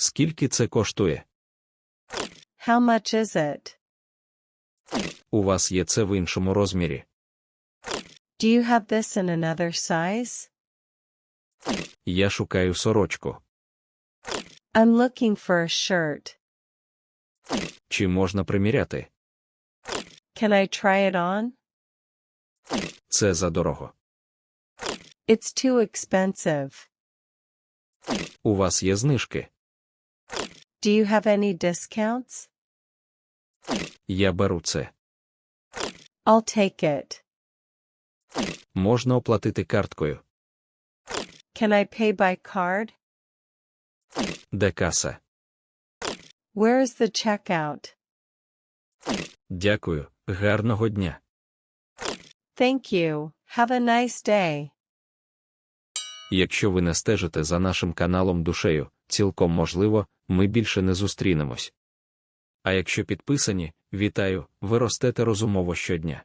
Скільки це коштує? How much is it? У вас є це в іншому розмірі. Do you have this in another size? Я шукаю сорочку. I'm looking for a shirt. Чи можна приміряти? Can I try it on? Це задорого. It's too expensive. У вас є знижки. Do you have any discounts? Я беру це. I'll take it. Можна оплатити карткою. Can I pay by card? Де каса? Where is the checkout? Дякую. Гарного дня. Thank you. Have a nice day. Якщо ви не стежите за нашим каналом душею, цілком можливо, ми більше не зустрінемось. А якщо підписані, вітаю, ви ростете розумово щодня.